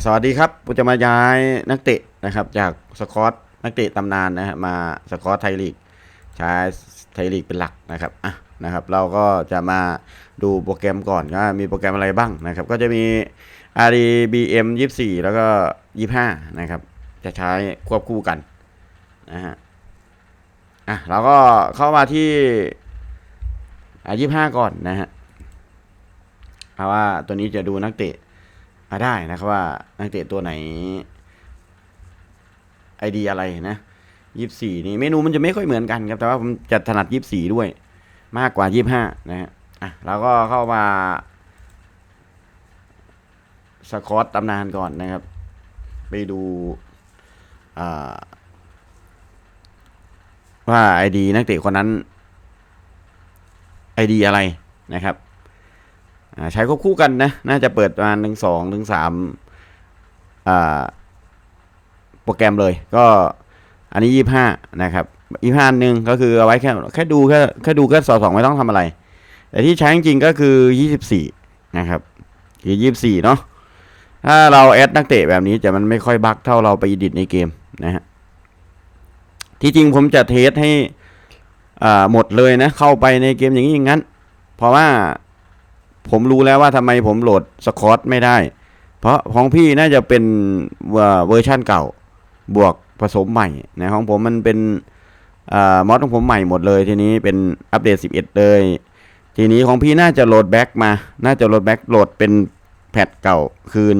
สวัสดีครับผมจะมาย้ายนักเตะนะครับ จากสกอตนักเตะตำนานนะฮะมาสกอตไทยลีกใช้ไทยลีกเป็นหลักนะครับอะนะครับ เราก็จะมาดูโปรแกรมก่อนก็มีโปรแกรมอะไรบ้างนะครับ ก็จะมี RDBM 24 แล้วก็ 25 นะครับ จะใช้ควบคู่กันนะฮะอะเราก็เข้ามาที่อะ25 ก่อนนะฮะเพราะว่าตัวนี้จะดูนักเตะ มาได้นะครับว่านักเตะตัวไหนไอดีอะไรนะยี่สี่นี่เมนูมันจะไม่ค่อยเหมือนกันครับ แต่ว่าผมจะถนัดยี่สี่ด้วย มากกว่ายี่สิบห้านะฮะอะเราก็เข้ามาสกอตตำนานก่อนนะครับ ไปดูว่าไอดีนักเตะคนนั้นไอดีอะไรนะครับ ใช้ควบคู่กันนะ น่าจะเปิดประมาณหนึ่งสองถึงสามโปรแกรมเลย ก็อันนี้ยี่ห้านะครับยี่ห้าหนึ่งก็คือเอาไว้แค่แค่ดูแค่แค่ดูแค่สอสองไม่ต้องทำอะไร แต่ที่ใช้จริงก็คือยี่สิบสี่นะครับคือยี่สิบสี่เนาะถ้าเราแอดนักเตะแบบนี้จะมันไม่ค่อยบักเท่าเราไปดิดในเกมนะฮะที่จริงผมจะเทสให้อ่าหมดเลยนะ เข้าไปในเกมอย่างนี้อย่างนั้น เพราะว่า ผมรู้แล้วว่าทำไมผมโหลดสคอตไม่ได้ เพราะของพี่น่าจะเป็นเวอร์ชั่นเก่า บวกผสมใหม่นะของผมมันเป็นอมอดของผมใหม่หมดเลย ทีนี้เป็นอัปเดต 11 เลย ทีนี้ของพี่น่าจะโหลดแบ็กมา น่าจะโหลดแบ็กโหลดเป็นแพทเก่าคืน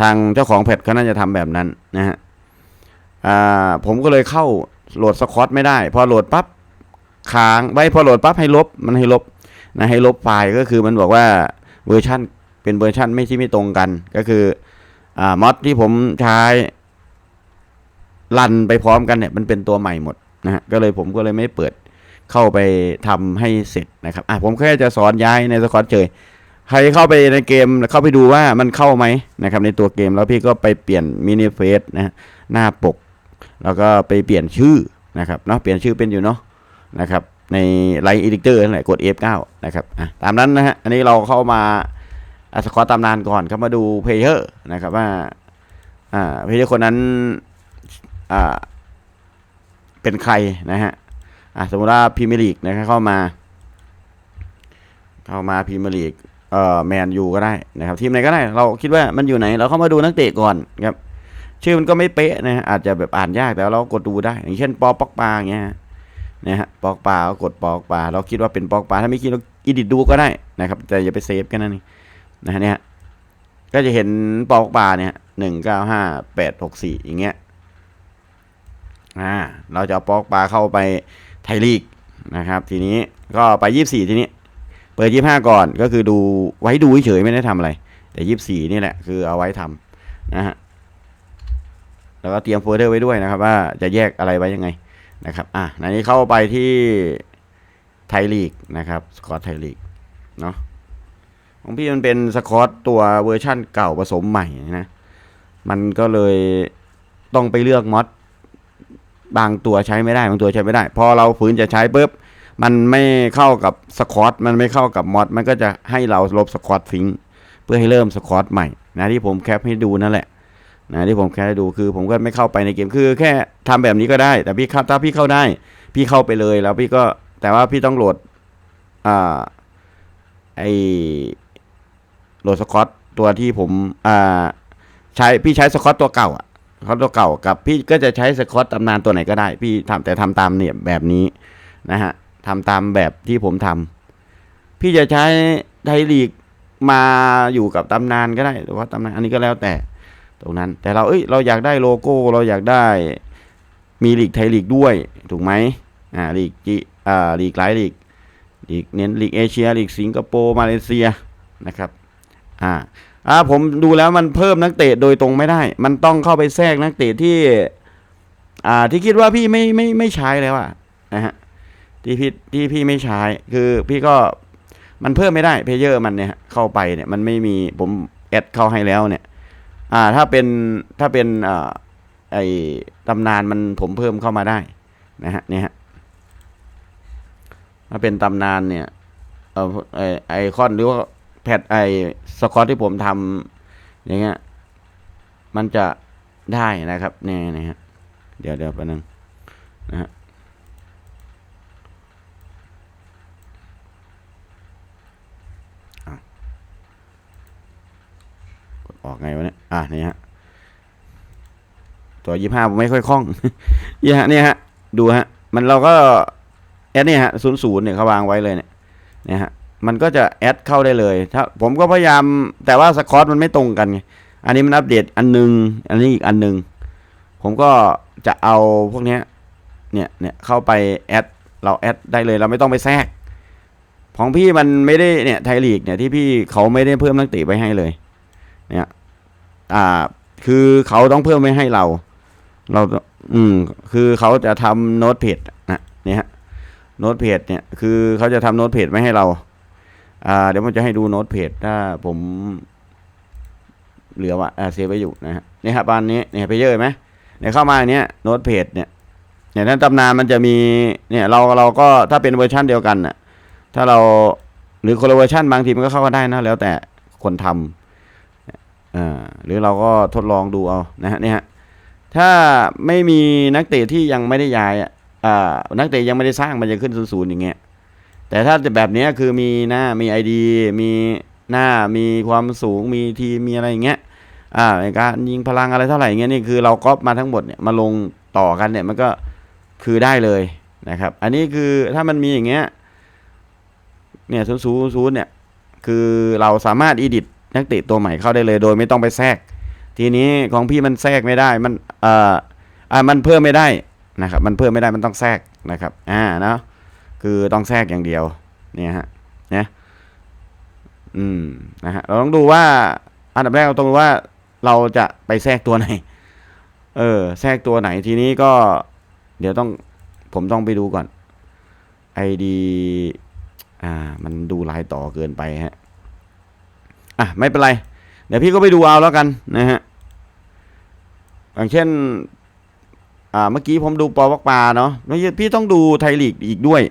ทางเจ้าของแพทเขาน่าจะทำแบบนั้นนะฮะผมก็เลยเข้าโหลดสคอตไม่ได้ พอโหลดปั๊บค้างไว้พอโหลดปั๊บให้ลบมันให้ลบ นะให้ลบไฟล์ก็คือมันบอกว่าเวอร์ชันเป็นเวอร์ชันไม่ที่ไม่ตรงกัน ก็คืออ่ามอดที่ผมใช้รันไปพร้อมกันเนี่ยมันเป็นตัวใหม่หมดนะฮะก็เลยผมก็เลยไม่เปิดเข้าไปทำให้เสร็จนะครับอะผมแค่จะสอนย้ายในสกอตเฉยใครเข้าไปในเกมเข้าไปดูว่ามันเข้าไหมนะครับในตัวเกมแล้วพี่ก็ไปเปลี่ยนมินิเฟสนะฮะหน้าปก แล้วก็ไปเปลี่ยนชื่อนะครับเนาะเปลี่ยนชื่อเป็นอยู่เนาะนะครับ ในไลน์อีดิเตอร์นั่นแหละกด F9 นะครับอะตามนั้นนะฮะอันนี้เราเข้ามาอะสกอตตำนานก่อนเข้ามาดูเพลเยอร์นะครับว่าอ่าเพลเยอร์คนนั้นอ่าเป็นใครนะฮะอะสมมติว่าพรีเมียร์ลีกนะครับเข้ามา เข้ามาพรีเมียร์ลีกเอ่อแมนยูก็ได้นะครับ ทีมไหนก็ได้เราคิดว่ามันอยู่ไหน เราเข้ามาดูนักเตะก่อนครับ ชื่อมันก็ไม่เป๊ะนะฮะอาจจะแบบอ่านยากแต่เรากดดูได้ อย่างเช่นปอปอกปางเงี้ย นะฮะปอกปลาก็กดปอกปลาเราคิดว่าเป็นปอกปลาถ้าไม่คิดเราอีดิทดูก็ได้นะครับ แต่อย่าไปเซฟกันนั่นเองนะฮะเนี่ยก็จะเห็นปอกปลาเนี่ยหนึ่งเก้าห้าแปดหกสี่อย่างเงี้ยอ่าเราจะปอกปลาเข้าไปไทยลีกนะครับ ทีนี้ก็ไปยี่สี่ทีนี้ เปิดยี่ห้าก่อนก็คือดูไว้ดูเฉยๆไม่ได้ทำอะไร แต่ยี่สี่นี่แหละคือเอาไว้ทำนะฮะแล้วก็เตรียมโฟลเดอร์ไว้ด้วยนะครับ ว่าจะแยกอะไรไว้ยังไง นะครับอะในนี้เข้าไปที่ไทยลีกนะครับสกอตไทยลีกเนาะของพี่มันเป็นสกอตตัวเวอร์ชั่นเก่าผสมใหม่นะ มันก็เลยต้องไปเลือกมอดบางตัวใช้ไม่ได้บางตัวใช้ไม่ได้ พอเราฝืนจะใช้ปุ๊บมันไม่เข้ากับสกอตมันไม่เข้ากับมอดมันก็จะให้เราลบสกอตทิ้งเพื่อให้เริ่มสกอตใหม่นะที่ผมแคปให้ดูนั่นแหละ นะที่ผมแค่ดูคือ ผมก็ไม่เข้าไปในเกมคือ แค่ทำแบบนี้ก็ได้ แต่พี่ถ้าพี่เข้าได้ พี่เข้าไปเลยแล้วพี่ก็แต่ว่าพี่ต้องโหลดอ่าไอโหลดสกอตตัวที่ผมอ่าใช้พี่ใช้สกอตตัวเก่าอะสกอตตัวเก่ากับพี่ก็จะใช้สกอตตำนานตัวไหนก็ได้ พี่ทำแต่ทำตามเนี่ยแบบนี้นะฮะทำตามแบบที่ผมทำพี่จะใช้ไทยลีกมาอยู่กับตำนานก็ได้หรือว่าตำนานอันนี้ก็แล้วแต่ ตรงนั้น แต่เราเอ้ยเราอยากได้โลโก้เราอยากได้มีลีกไทยลีกด้วยถูกไหมอ่าลีกจีอ่าลีกหลายลีกลีกเน้นลีกเอเชียลีกสิงคโปร์มาเลเซียนะครับอ่าอ่าผมดูแล้วมันเพิ่มนักเตะโดยตรงไม่ได้ มันต้องเข้าไปแทรกนักเตะที่อ่าที่คิดว่าพี่ไม่ไม่ไม่ใช้แล้วอะนะฮะที่พี่ที่พี่ไม่ใช้คือพี่ก็มันเพิ่มไม่ได้เพเยอร์มันเนี่ยเข้าไปเนี่ยมันไม่มีผมแอดเข้าให้แล้วเนี่ย อ่าถ้าเป็นถ้าเป็นอ่าไอตำนานมันผมเพิ่มเข้ามาได้นะฮะเนี่ยฮะถ้าเป็นตำนานเนี่ยเออไอไอคอนหรือว่าแพทไอสกอตที่ผมทำอย่างเงี้ยมันจะได้นะครับเนี่ยนะฮะเดี๋ยวเดี๋ยวแป๊บนึงนะฮะ ออกไงวะเนี่ย อะนี่ฮะ ตัวยี่ห้าผมไม่ค่อยคล่องเนี่ยฮะเนี่ยฮะ ดูฮะ มันเราก็แอดเนี่ยฮะศูนย์ศูนย์เนี่ยเขาวางไว้เลยเนี่ยเนี่ยฮะ มันก็จะแอดเข้าได้เลย ถ้า ผมก็พยายาม แต่ว่าสคอตมันไม่ตรงกันไง อันนี้มันอัปเดตอันหนึง อันนี้อีกอันหนึง ผมก็จะเอาพวกเนี้ย เนี่ย เนี่ยเข้าไปแอด เราแอดได้เลย เราไม่ต้องไปแทรกของพี่มันไม่ได้เนี่ยไทยลีกเนี่ยที่พี่เขาไม่ได้เพิ่มนักเตะไว้ให้เลย เนี่ยอ่า คือเขาต้องเพิ่มไว้ให้เรา เรา อืม คือเขาจะทำโน้ตเพจนะเนี่ยโน้ตเพจเนี่ย คือเขาจะทำโน้ตเพจไว้ให้เรา อ่า เดี๋ยวผมจะให้ดูโน้ตเพจถ้าผมเหลือว่าอ่าเซฟไว้อยู่นะฮะเนี่ยครับบานนี้เนี่ยเพเยอร์ไหมเนี่ยเข้ามาอันเนี้ยโน้ตเพจเนี่ยเนี่ยถ้าตำนานมันจะมีเนี่ยเราเราก็ถ้าเป็นเวอร์ชันเดียวกันน่ะถ้าเราหรือคนละเวอร์ชันบางทีมันก็เข้ากันได้นะแล้วแต่คนทำ อ่าหรือเราก็ทดลองดูเอานะฮะเนี่ยฮะถ้าไม่มีนักเตะที่ยังไม่ได้ย้ายอ่านักเตะยังไม่ได้สร้างมันจะขึ้นศูนย์อย่างเงี้ยแต่ถ้าแบบเนี้ยคือมีหน้ามีไอดีมีหน้ามีความสูงมีทีมีอะไรอย่างเงี้ยอ่าในการยิงพลังอะไรเท่าไหร่เงี้ยนี่คือเราก๊อปมาทั้งหมดเนี่ยมาลงต่อกันเนี่ยมันก็คือได้เลยนะครับ อันนี้คือถ้ามันมีอย่างเงี้ยเนี่ยศูนย์ศูนย์ศูนย์เนี่ยคือเราสามารถอีดิต นักเตะตัวใหม่เข้าได้เลยโดยไม่ต้องไปแทรก ทีนี้ของพี่มันแทรกไม่ได้มันเอ่ออ่ามันเพิ่มไม่ได้นะครับมันเพิ่มไม่ได้มันต้องแทรกนะครับอ่าเนาะคือต้องแทรกอย่างเดียวเนี่ยฮะเนี่ยอืมนะฮะเราต้องดูว่าอันดับแรกเราต้องรู้ว่าเราจะไปแทรกตัวไหน เออ แทรกตัวไหนทีนี้ก็ เดี๋ยวต้องผมต้องไปดูก่อน ID อ่า มันดูลายต่อเกินไปฮะ อะไม่เป็นไร เดี๋ยวพี่ก็ไปดูเอาแล้วกันนะฮะอย่างเช่น อ่าเมื่อกี้ผมดูปอวักปาเนาะพี่ต้องดูไทยลีกอีกด้วย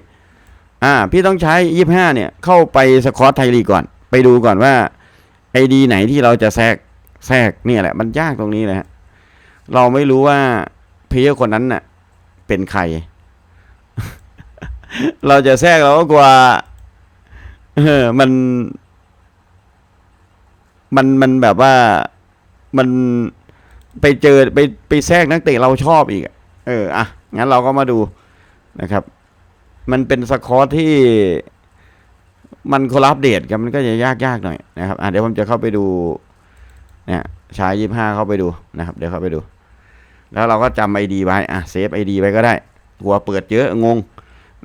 อ่า พี่ต้องใช้ยี่ห้าเนี่ย เข้าไปสคอตไทยลีกก่อน ไปดูก่อนว่าไอดีไหนที่เราจะแทรกแทรกเนี่ยแหละ มันยากตรงนี้เลยฮะเราไม่รู้ว่าเพลเยอร์คนนั้นน่ะ เป็นใคร เราจะแทรกเราก็กลัวเออมัน มันมันแบบว่ามันไปเจอไปไปแทรกนักเตะเราชอบอีก เอออะงั้นเราก็มาดูนะครับ มันเป็นสคอร์ที่มันคนละอัปเดตกันมันก็จะยากยากๆหน่อยนะครับอะเดี๋ยวผมจะเข้าไปดูเนี่ยชายยี่ห้าเข้าไปดูนะครับ เดี๋ยวเข้าไปดู แล้วเราก็จำไอดีไว้อะเซฟไอดีไว้ก็ได้กลัวเปิดเยอะงง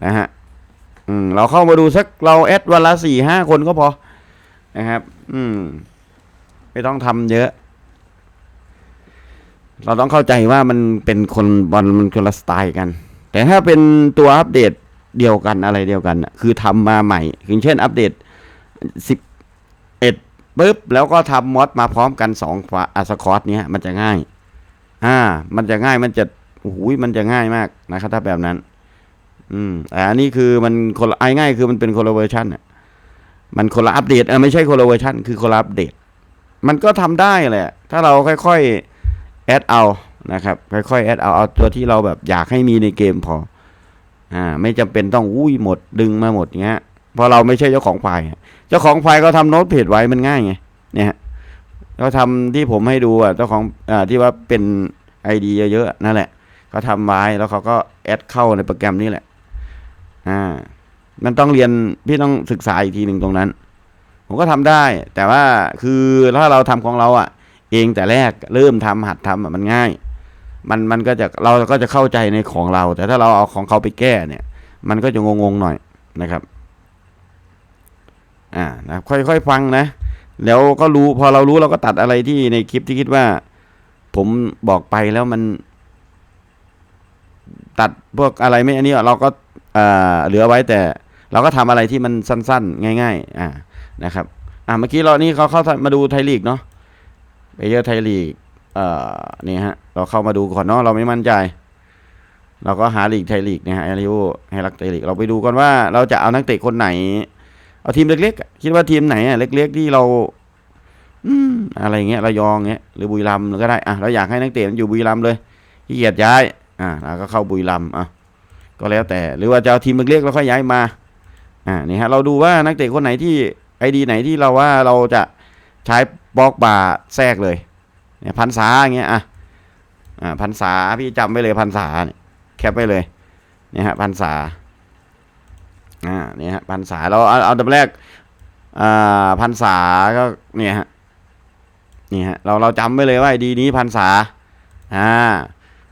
นะฮะอืมเราเข้ามาดูสักเราแอดวันละสี่ห้าคนก็พอนะครับ อืม ไม่ต้องทำเยอะ เราต้องเข้าใจว่ามันเป็นคนบอลมันคนละสไตล์กัน แต่ถ้าเป็นตัวอัปเดตเดียวกันอะไรเดียวกันคือทำมาใหม่อย่างเช่น อัปเดตสิบเอ็ดปุ๊บแล้วก็ทำมอดมาพร้อมกันสองฝาอสคอร์ตเนี้ยมันจะง่าย อ่า มันจะง่ายมันจะโอ้โหมันจะง่ายมากนะครับถ้าแบบนั้น อืมแต่อันนี้คือมันคนไอ้ง่ายคือมันเป็นคนละเวอร์ชันอะมันคนละอัปเดตเออไม่ใช่คนละเวอร์ชันคือคนละอัปเดต มันก็ทำได้แหละ ถ้าเราค่อยๆแอดเอานะครับค่อยๆแอดเอาเอาตัวที่เราแบบอยากให้มีในเกมพออ่าไม่จำเป็นต้องอุ้ยหมดดึงมาหมดเงี้ยพราะเราไม่ใช่เจ้าของไฟล์เจ้าของไฟล์เขาทำโน้ตเพจไว้มันง่ายไงเนี่ยฮะเขาทำที่ผมให้ดูอะเจ้าของอ่าที่ว่าเป็นไอดีเยอะๆนั่นแหละเขาทำไว้แล้วเขาก็แอดเข้าในโปรแกรมนี้แหละอ่ามันต้องเรียนพี่ต้องศึกษาอีกทีหนึ่งตรงนั้น ผมก็ทำได้ แต่ว่าคือถ้าเราทำของเราอะ เองแต่แรกเริ่มทำหัดทำมันง่าย มันมันก็จะเราก็จะเข้าใจในของเรา แต่ถ้าเราเอาของเขาไปแก้เนี่ย มันก็จะงงๆหน่อยนะครับ อ่านะค่อยๆฟังนะแล้วก็รู้พอเรารู้เราก็ตัดอะไรที่ในคลิปที่คิดว่า ผมบอกไปแล้วมัน ตัดพวกอะไรไม่อันนี้เราก็เอ่อเหลือไว้แต่ เราก็ทำอะไรที่มันสั้น ๆ ง่าย ๆ อ่า นะครับอ่าเมื่อกี้เรานี่เขาเข้ามาดูไทยลีกเนาะไปเยอะไทยลีกเอ่อนี่ฮะเราเข้ามาดูก่อนเนาะเราไม่มั่นใจ เราก็หาลีกไทยลีกเนี่ยฮะอริโอให้รักไทยลีกเราไปดูก่อนว่าเราจะเอานักเตะคนไหน เอาทีมเล็กๆคิดว่าทีมไหนอะเล็ก ๆ ที่เราอืมอะไรเงี้ยระยองเงี้ยหรือบุรีรัมย์ก็ได้อะเราอยากให้นักเตะมันอยู่บุรีรัมย์เลยขี้เกียจย้าย อ่าเราก็เข้าบุรีรัมย์อะก็แล้วแต่หรือว่าจะเอาทีมเล็กๆแล้วค่อยย้ายมา อ่านี่ฮะเราดูว่านักเตะคนไหนที่ ไอดีไหนที่เราว่าเราจะใช้บล็อกบาร์แทรกเลยเนี่ยพันษาอย่างเงี้ยอะอ่าพันษาพี่จำไว้เลยพันษาเนี่ยแคปไว้เลยเนี่ยฮะพันษาอ่าเนี่ยฮะพันษาเราเอาเอาดับแรกอ่าพันษาก็เนี่ยฮะนี่ฮะเราเราจำไว้เลยว่าไอดีนี้พันษาอ่า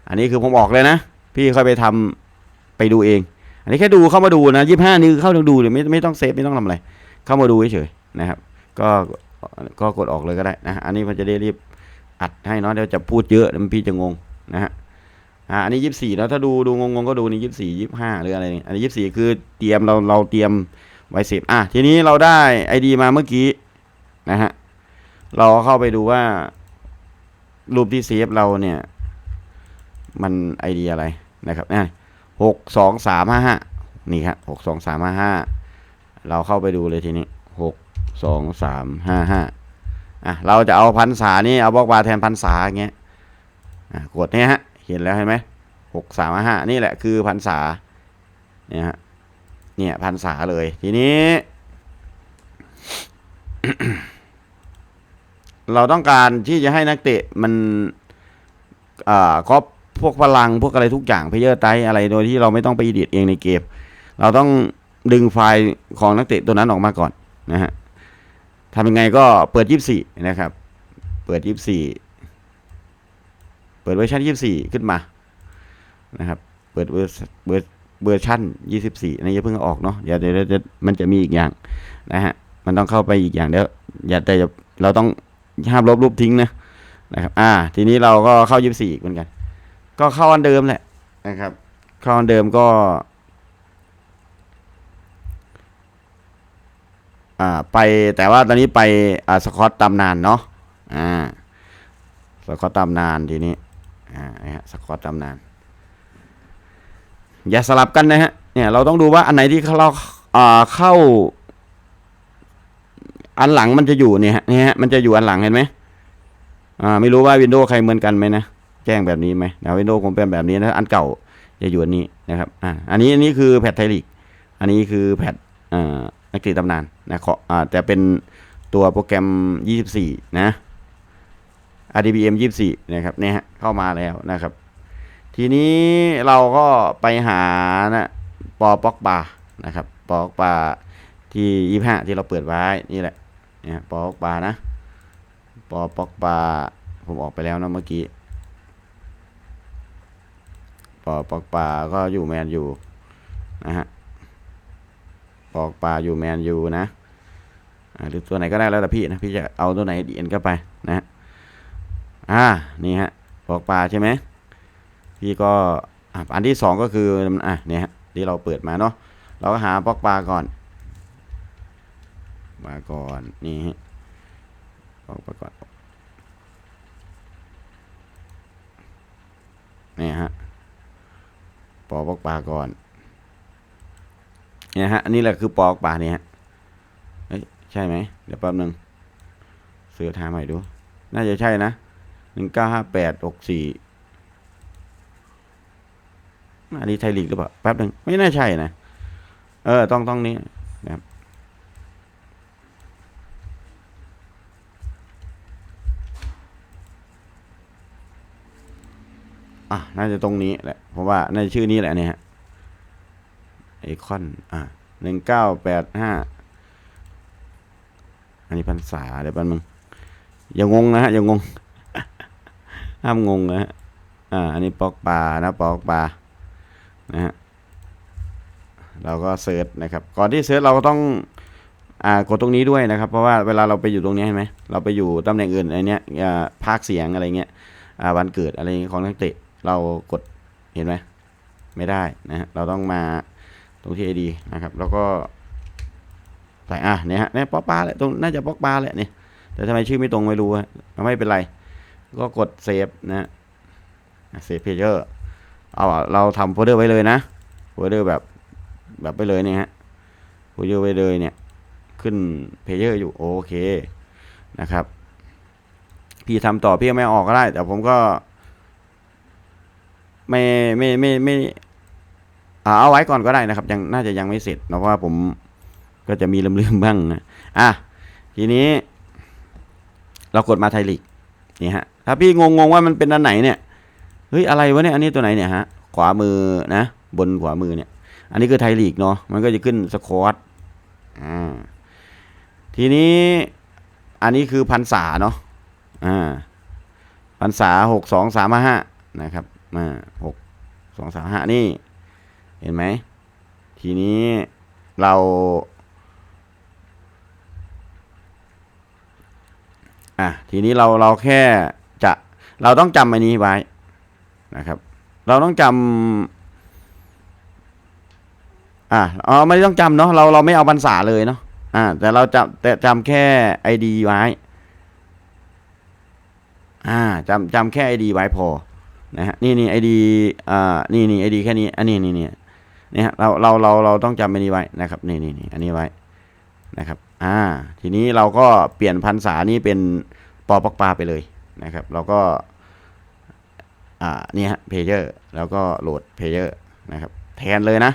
อันนี้คือผมออกเลยนะ พี่ค่อยไปทำไปดูเอง อันนี้แค่ดูเข้ามาดูนะยี่ห้านี่คือเข้ามาดูเลยไม่ไม่ต้องเซฟไม่ต้องทำอะไร เข้ามาดูเฉยๆนะครับ ก็ก็กดออกเลยก็ได้นะอันนี้มันจะได้รีบอัดให้เนาะเดี๋ยวจะพูดเยอะเดี๋ยวพี่จะงงนะฮะอ่าอันนี้ยี่สี่แล้วถ้าดูดูงงๆก็ดูนี่ยี่สี่ยี่ห้าหรืออะไรอันนี้ยี่สี่คือเตรียมเราเราเตรียมไว้เสพอะทีนี้เราได้ไอดีมาเมื่อกี้นะฮะเราเข้าไปดูว่า รูปที่เซฟเราเนี่ย มันไอเดียอะไรนะครับอะหกสองสามห้าห้านี่ครับหกสองสามห้าห้า เราเข้าไปดูเลยทีนี้หกสองสามห้าห้าอะเราจะเอาพันษานี่เอาบล็อกบาร์แทนพันษาอย่างเงี้ยอะกดเนี่ยฮะ เห็นแล้วเห็นไหมหกสามห้านี่แหละคือพันษาเนี่ยฮะเนี่ยพันษาเลยทีนี้ เราต้องการที่จะให้นักเตะมันอ่าครอบพวกพลังพวกอะไรทุกอย่างเพเยอร์ไตอะไรโดยที่เราไม่ต้องไปอีดิทเองในเกม เราต้อง ดึงไฟล์ของนักเตะตัวนั้นออกมาก่อนนะฮะทำยังไงก็เปิด 24 นะครับ เปิด 24 เปิดเวอร์ชัน24 ขึ้นมานะครับ เปิดเวอร์เวอร์เวอร์ชัน24นะอย่าเพิ่งออกเนาะเดี๋ยวเดี๋ยวมันจะมีอีกอย่างนะฮะมันต้องเข้าไปอีกอย่างเดี๋ยวอย่าแต่อย่าเราต้องห้ามลบรูปทิ้งนะนะครับอ่าทีนี้เราก็เข้า 24อีกเหมือนกัน ก็เข้าอันเดิมแหละนะครับเข้าอันเดิมก็ อ่าไปแต่ว่าตอนนี้ไปอ่าสกอตตำนานเนาะอ่าสกอตตำนานทีนี้อ่าฮะสกอตตำนาน อย่าสลับกันนะฮะเนี่ยเราต้องดูว่าอันไหนที่เราอ่าเข้า อันหลังมันจะอยู่เนี่ยฮะเนี่ยฮะมันจะอยู่อันหลังเห็นไหมอ่าไม่รู้ว่าวินโดว์ใครเหมือนกันไหมนะแจ้งแบบนี้ไหมนะวินโดว์ผมเป็นแบบนี้นะอันเก่าจะอยู่อันนี้นะครับอ่าอันนี้อันนี้คือแพทไทลีกอันนี้คือแพทอ่า นักเตะตำนานนะขออ่าแต่เป็นตัวโปรแกรม 24 นะ RDBM 24 นะครับเนี่ยฮะเข้ามาแล้วนะครับ ทีนี้เราก็ไปหานะปอปอกบานะครับปอปอกบาที่ 25 ที่เราเปิดไว้นี่แหละเนี่ยปอปอกบานะปอปอกบาผมออกไปแล้วนะเมื่อกี้ปอปอกปาก็อยู่แมนอยู่นะฮะ ปอกปาอยู่แมนยูนะหรือตัวไหนก็ได้แล้วแต่พี่นะพี่จะเอาตัวไหนดีเอ็นก็ไปนะอ่านี่ฮะปอกปาใช่ไหมพี่ก็อะอันที่สองก็คืออะเนี่ยฮะที่เราเปิดมาเนาะเราก็หาปอกปลาก่อนมาก่อนนี่ฮะปอกปลาก่อนนี่ฮะปอปอกปลาก่อน เนี่ยฮะอันนี้แหละคือปอปอกปลาเนี่ยเอ้ยใช่ไหมเดี๋ยวแป๊บหนึ่งเสือถามใหม่ดู น่าจะใช่นะหนึ่งเก้าห้าแปดหกสี่อันนี้ไทยลีกหรือเปล่าแป๊บหนึ่งไม่น่าใช่นะ เออ ต้องต้องนี้นะครับอะน่าจะตรงนี้แหละเพราะว่าในชื่อนี้แหละเนี่ยฮะ ไอคอน อะหนึ่งเก้าแปดห้าอันนี้พรรษาเดี๋ยวแป๊บนึงอย่างงงนะฮะอย่างงง ห้ามงงนะฮะอ่า อันนี้ปอกปลานะปอกปลานะฮะเราก็เซิร์ชนะครับ ก่อนที่เซิร์ชเราก็ต้องอ่ากดตรงนี้ด้วยนะครับ เพราะว่าเวลาเราไปอยู่ตรงนี้เห็นไหมเราไปอยู่ตำแหน่งอื่นอะไรเนี้ยอ่าภาคเสียงอะไรเงี้ยอ่าวันเกิดอะไรของนักเตะเรากดเห็นไหมไม่ได้นะฮะเราต้องมา ตรงที่ ID นะครับ แล้วก็ใส่อะเนี่ยฮะเนี่ยป๊อกปลาแหละตรงน่าจะป๊อกปลาแหละเนี่ยแต่ทำไมชื่อไม่ตรงไม่รู้ฮะไม่เป็นไร ก็กดเซฟนะเซฟเพจเยอร์เอาเราทำโฟลเดอร์ไว้เลยนะโฟลเดอร์แบบแบบไปเลยเนี่ยฮะโฟลเดอร์ไว้เลยเนี่ย ขึ้นเพจเยอร์อยู่โอเคนะครับ พี่ทำต่อพี่ไม่ออกก็ได้ แต่ผมก็ ไม่ไม่ไม่ไม่ เอาไว้ก่อนก็ได้นะครับ ยังน่าจะยังไม่เสร็จเพราะว่าผมก็จะมีลืมๆบ้างนะอะทีนี้ เรากดมาไทยลีกนี่ฮะถ้าพี่งงๆว่ามันเป็นอันไหนเนี่ยเฮ้ยอะไรวะเนี่ยอันนี้ตัวไหนเนี่ยฮะขวามือนะ บนขวามือเนี่ย อันนี้คือไทยลีกเนาะมันก็จะขึ้นสควอตอ่าทีนี้อันนี้คือพันษาเนาะอ่าพันษาหกสองสามห้านะครับมาหกสองสามห้านี่ เห็นไหม ทีนี้เรา อะ ทีนี้เราเราแค่จะเราต้องจำอันนี้ไว้นะครับ เราต้องจำอะอ๋อไม่ต้องจำเนาะเราเราไม่เอาพรรษาเลยเนาะอ่าแต่เราจำแต่จำแค่ไอดีไว้อ่าจำจำแค่ไอดีไว้พอนะฮะนี่นี่ไอดีอ่านี่นี่ไอดีแค่นี้อันนี้นี่นี่ เนี่ยเราเราเราเราต้องจำไอนี้ไว้นะครับนี่นี่นี่อันนี้ไว้นะครับ อ่า ทีนี้เราก็เปลี่ยนพันษานี้เป็นปอปอกปลาไปเลยนะครับ เราก็ อ่านี่ฮะเพเยอร์แล้วก็โหลดเพเยอร์นะครับ แทนเลยนะ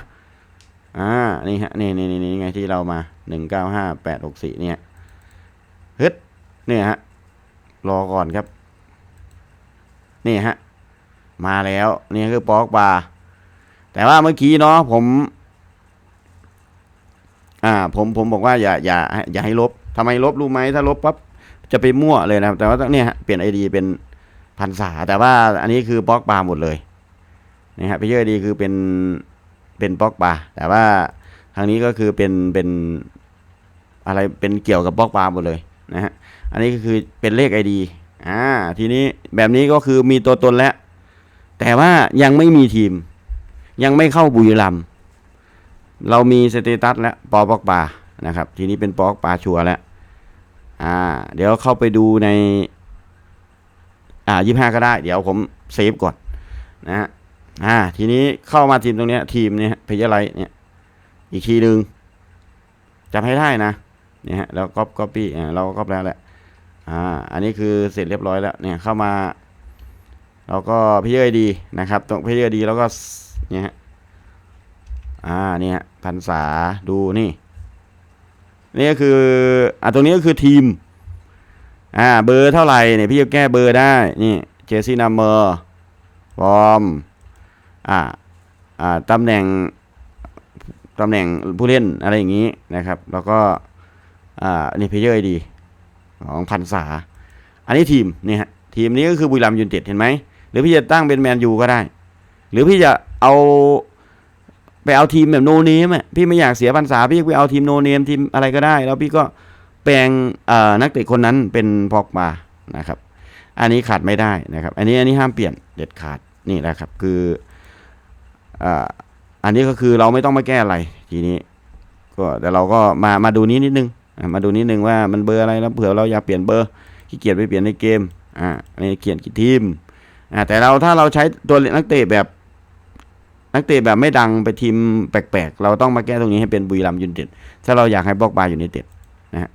อ่านี่ฮะนี่นี่นี่นี่ไงที่เรามาหนึ่งเก้าห้าแปดหกสี่เนี่ยฮึดเนี่ยฮะรอก่อนครับ นี่ฮะ มาแล้ว นี่คือปอกบา แต่ว่าเมื่อกี้เนาะผม อ่า ผมผมบอกว่าอย่าอย่าอย่าให้ลบทำไมลบรู้ไหมถ้าลบปั๊บจะไปมั่วเลยนะครับ แต่ว่าเนี่ยเปลี่ยนไอดีเป็นพันษา แต่ว่าอันนี้คือปอกบาร์หมดเลยนี่ฮะเพเยอร์ดีคือเป็นเป็นปอกบาร์แต่ว่าทางนี้ก็คือเป็นเป็นอะไรเป็นเกี่ยวกับปอกบาร์หมดเลยนะฮะอันนี้ก็คือเป็นเลข ID อ่าทีนี้แบบนี้ก็คือมีตัวตนแล้ว แต่ว่ายังไม่มีทีม ยังไม่เข้าบุรีรัมเรามีสเตตัสแล้วปอปอกปานะครับ ทีนี้เป็นปอปอกปาชัวแล้วอ่า เดี๋ยวเข้าไปดูในอ่ายี่ห้าก็ได้ เดี๋ยวผมเซฟก่อนนะฮะอ่า ทีนี้เข้ามาทีมตรงเนี้ย ทีมเนี่ยเพย์ไลท์เนี่ย อีกทีหนึ่งจำให้ได้นะเนี่ยฮะแล้วก๊อปก๊อปปี้อ่าเราก็ก๊อปแล้วแหละอ่า อันนี้คือเสร็จเรียบร้อยแล้ว เนี่ยเข้ามา เราก็พี่เยอดีนะครับ ตรงพี่เยอดีแล้วก็ เนี่ยฮะอ่าเนี่ยพันษาดูนี่นี่ก็คืออ่าตรงนี้ก็คือทีมอ่าเบอร์เท่าไหร่เนี่ยพี่จะแก้เบอร์ได้นี่เจซี่นัมเบอร์บอมอ่าอ่าตำแหน่งตำแหน่งผู้เล่นอะไรอย่างนี้นะครับ แล้วก็อ่านี่เพเยอร์ไอดีของพันษา อันนี้ทีมนี่ฮะทีมนี้ก็คือบุรีรัมยูนเต็ดเห็นไหมหรือพี่จะตั้งเป็นแมนยูก็ได้ หรือพี่จะเอาไปเอาทีมแบบโนเนมอะพี่ไม่อยากเสียพันษาพี่ไปเอาทีมโนเนมทีมอะไรก็ได้ แล้วพี่ก็แปลงนักเตะคนนั้นเป็นพอกมานะครับ อันนี้ขาดไม่ได้นะครับ อันนี้อันนี้ห้ามเปลี่ยนเด็ดขาดนี่แหละครับคืออ่าอันนี้ก็คือเราไม่ต้องมาแก้อะไรทีนี้ ก็แต่เราก็มามาดูนี้นิดนึงมาดูนิดนึงว่ามันเบอร์อะไรแล้วเผื่อเราอยากเปลี่ยนเบอร์ขี้เกียจไปเปลี่ยนในเกมอ่าในเขียนกี่ทีมอ่าแต่เราถ้าเราใช้ตัวนักเตะแบบ นักเตะแบบไม่ดังไปทีมแปลกๆ เราต้องมาแก้ตรงนี้ให้เป็นบุรีรัมยูนเต็ดถ้าเราอยากให้บล็อกบาร์ยูไนเต็ดนะฮะ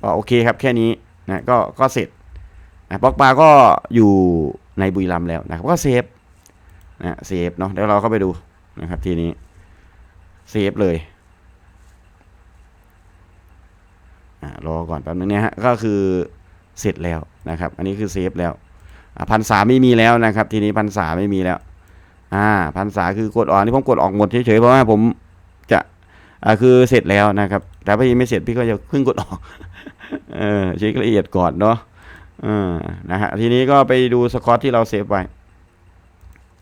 ก็โอเคครับแค่นี้นะก็ก็เสร็จนะบล็อกบาร์ก็อยู่ในบุรีรัมแล้วนะครับก็เซฟนะเซฟเนาะเดี๋ยวเราเข้าไปดูนะครับทีนี้เซฟเลยอ่ารอก่อนแป๊บนึงเนี่ยฮะก็คือเสร็จแล้วนะครับ อันนี้คือเซฟแล้วพันษาไม่มีแล้วนะครับ ทีนี้พันษาไม่มีแล้ว อ่าพันษาคือกดออกนี่ผมกดออกหมดเฉยๆเพราะว่าผมจะอ่าคือเสร็จแล้วนะครับ แต่พอยังไม่เสร็จพี่ก็จะเพิ่งกดออกเออเช็คละเอียดก่อนเนาะเออนะฮะทีนี้ก็ไปดูสกอตที่เราเซฟไว้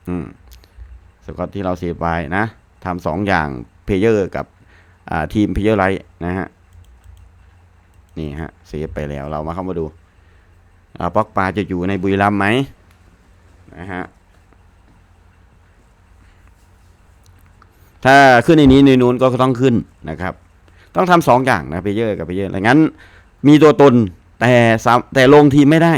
อืมสกอตที่เราเซฟไว้นะทำสองอย่างเพเยอร์กับอ่าทีมเพเยอร์ไลท์นะฮะนี่ฮะเซฟไปแล้วเรามาเข้ามาดูอาป็อกปลาจะอยู่ในบุรีรัมย์ไหมนะฮะ ถ้าขึ้นในนี้ในนู้นก็ต้องขึ้นนะครับ ต้องทำสองอย่างนะเพเยอร์กับเพเยอร์อะไรงั้น มีตัวตนแต่แต่ลงทีมไม่ได้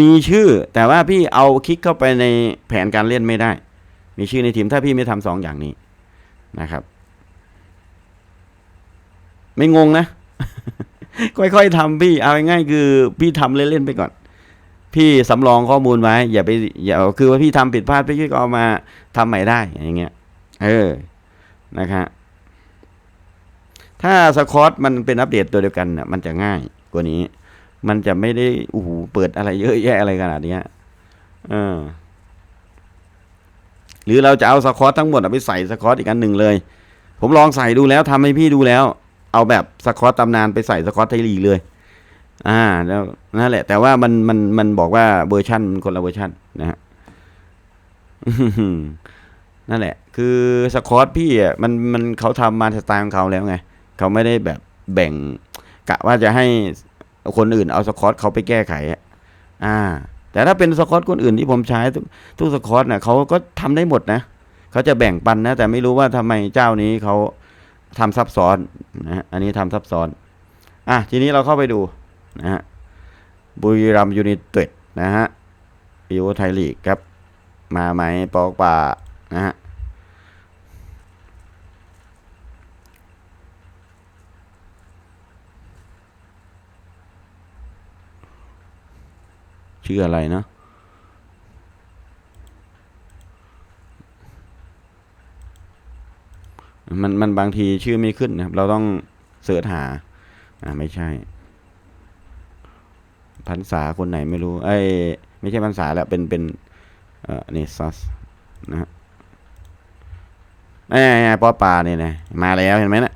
มีชื่อแต่ว่าพี่เอาคลิกเข้าไปในแผนการเล่นไม่ได้ มีชื่อในทีมถ้าพี่ไม่ทำสองอย่างนี้นะครับ ไม่งงนะ ค่อยๆทำพี่ เอาง่ายๆคือพี่ทำเล่นๆไปก่อนพี่สำรองข้อมูลไว้ อย่าไปอย่าคือว่าพี่ทำผิดพลาดพี่ก็เอามาทำใหม่ได้อย่างเงี้ย เออนะครับถ้าสคอตมันเป็นอัปเดตตัวเดียวกันน่ะมันจะง่ายกว่านี้ มันจะไม่ได้โอ้โหเปิดอะไรเยอะแยะอะไรขนาดนี้เออหรือเราจะเอาสคอตทั้งหมดไปใส่สคอตอีกอันหนึ่งเลย ผมลองใส่ดูแล้วทำให้พี่ดูแล้ว เอาแบบสคอตตำนานไปใส่สคอตไทยลีเลย อ่า แล้วนั่นแหละ แต่ว่ามันมันมันบอกว่าเวอร์ชันคนละเวอร์ชันนะฮะนั่นแหละ คือสคอตพี่อะมันมันเขาทำมาสไตล์ของเขาแล้วไงเขาไม่ได้แบบแบ่งกะว่าจะให้คนอื่นเอาสคอตเขาไปแก้ไขอะอ่าแต่ถ้าเป็นสคอตคนอื่นที่ผมใช้ทุกทุกสคอตน่ะเขาก็ทำได้หมดนะเขาจะแบ่งปันนะ แต่ไม่รู้ว่าทำไมเจ้านี้เขาทำซับซ้อนนะอันนี้ทำซับซ้อน อะทีนี้เราเข้าไปดูนะฮะบุรีรัมยูนิเต็ดนะฮะยูไทยลีกครับ มาไหมปอกป่านะฮะ ชื่ออะไรนะมันมันบางทีชื่อไม่ขึ้นนะครับ เราต้องเสิร์ชหา อ่าไม่ใช่พันษาคนไหนไม่รู้เอ้ไม่ใช่พันษาแล้วเป็นเป็นเอ่อนี่ซัสนะฮะไอ้ไอ้ปอปลาเนี่ยนะมาแล้วเห็นไหมนะ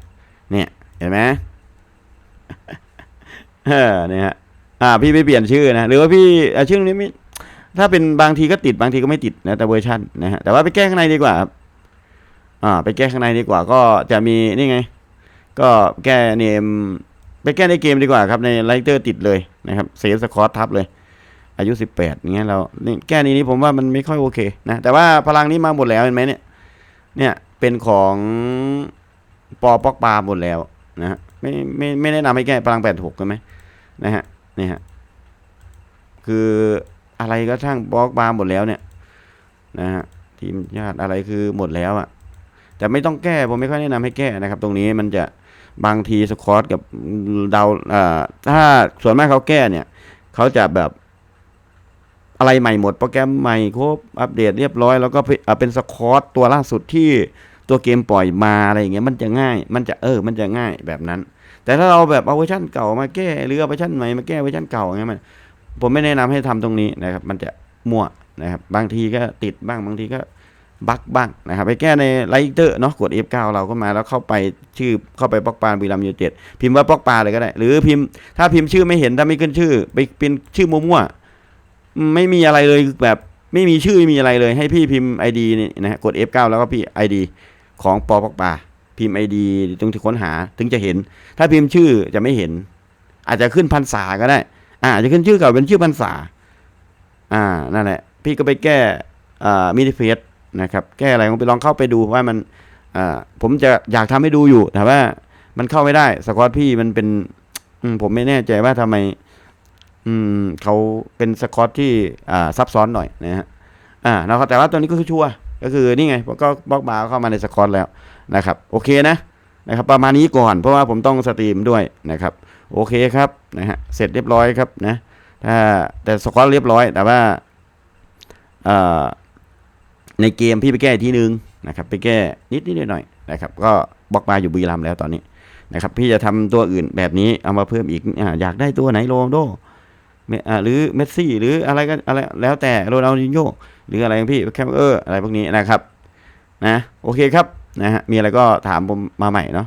เนี่ยเห็นไหมเออเนี่ยฮะ อ่าพี่ไปเปลี่ยนชื่อนะหรือว่าพี่ชื่อนี้ไม่ถ้าเป็นบางทีก็ติดบางทีก็ไม่ติดนะแต่เวอร์ชันนะฮะแต่ว่าไปแก้ข้างในดีกว่าครับอ่า ไปแก้ข้างในดีกว่า ก็จะมีนี่ไง ก็แก้เนมไปแก้ในเกมดีกว่าครับในไลเตอร์ติดเลยนะครับเซฟสคอร์ทับเลย อายุสิบแปดเงี้ยเรานี่แก้นี้นี่ผมว่ามันไม่ค่อยโอเคนะแต่ว่าพลังนี้มาหมดแล้วเห็นไหมเนี่ย เนี่ยเป็นของปอปอกปาหมดแล้วนะฮะไม่ไม่ไม่แนะนำให้แก้พลังแปดหกใช่ไหมนะฮะ นี่ฮะคืออะไรก็ช่างบล็อกบาร์หมดแล้วเนี่ยนะฮะทีมญาติอะไรคือหมดแล้วอะ่ะแต่ไม่ต้องแก้ผมไม่ค่อยแนะนำให้แก้นะครับ ตรงนี้มันจะบางทีสคอตกับเดาเอ่อถ้าส่วนมากเขาแก้เนี่ยเขาจะแบบอะไรใหม่หมดโปรแกรมใหม่ครบอัปเดตเรียบร้อย แล้วก็เป็นสคอตตัวล่าสุดที่ ตัวเกมปล่อยมาอะไรอย่างเงี้ยมันจะง่าย มันจะเออ มันจะง่ายแบบนั้น แต่ถ้าเราแบบเอาเวอร์ชันเก่ามาแก้หรือเอาเวอร์ชันใหม่มาแก้เวอร์ชันเก่าอย่างเงี้ยมันผมไม่แนะนำให้ทำตรงนี้นะครับ มันจะมั่วนะครับ บางทีก็ติดบ้างบางทีก็บั๊กบ้างนะครับ ไปแก้ในไลเตอร์เนาะกด F9 เราก็มาแล้วเข้าไปชื่อเข้าไปปอกปาบุรีรัมยูเต็ดพิมพ์ว่าปอกปาเลยก็ได้ หรือพิมพ์ถ้าพิมพ์ชื่อไม่เห็นถ้าไม่ขึ้นชื่อ ไปเป็นชื่อมั่วๆไม่มีอะไรเลยแบบไม่มีชื่อไม่มีอะไรเลยให้พี่พิมพ์ ID นี่นะฮะกด F9 แล้วก็พี่ ID ของปอปอกปาพิมพ์ ID ตรงที่ค้นหาถึงจะเห็น ถ้าพิมพ์ชื่อจะไม่เห็น อาจจะขึ้นพันษาก็ได้อ่าจจะขึ้นชื่อเก่าเป็นชื่อพรรษา อ่านั่นแหละ พี่ก็ไปแก้อ่ามินิเฟสนะครับ แก้อะไรลองไปลองเข้าไปดูว่ามันอ่าผมจะอยากทำให้ดูอยู่แต่ว่ามันเข้าไม่ได้สกอตพี่มันเป็นมผมไม่แน่ใจว่าทำไม อืมเขาเป็นสกอตที่อ่าซับซ้อนหน่อยนะฮะอ่าแล้วก็แต่ว่าตัวนี้ก็คือชัวร์ ก็คือนี่ไงก็บล็อกบาร์เข้ามาในสกอตแล้วนะครับโอเคนะนะครับประมาณนี้ก่อนเพราะว่าผมต้องสตรีมด้วยนะครับโอเคครับนะฮะเสร็จเรียบร้อยครับนะถ้าแต่สกอตเรียบร้อยแต่ว่าในเกมพี่ไปแก้อีกทีนึงนะครับไปแก้นิดนิดหน่อยหน่อยๆนะครับก็บล็อกมาอยู่บุรีรัมแล้วตอนนี้นะครับพี่จะทำตัวอื่นแบบนี้เอามาเพิ่มอีกออยากได้ตัวไหนโรนลโดอ่าหรือเมสซี่หรืออะไรก็อะไรแล้วแต่โรนัลดินโญหรืออะไรของพี่แคมเออร์อะไรพวกนี้นะครับนะโอเคครับนะฮะมีอะไรก็ถามผมมาใหม่เนาะ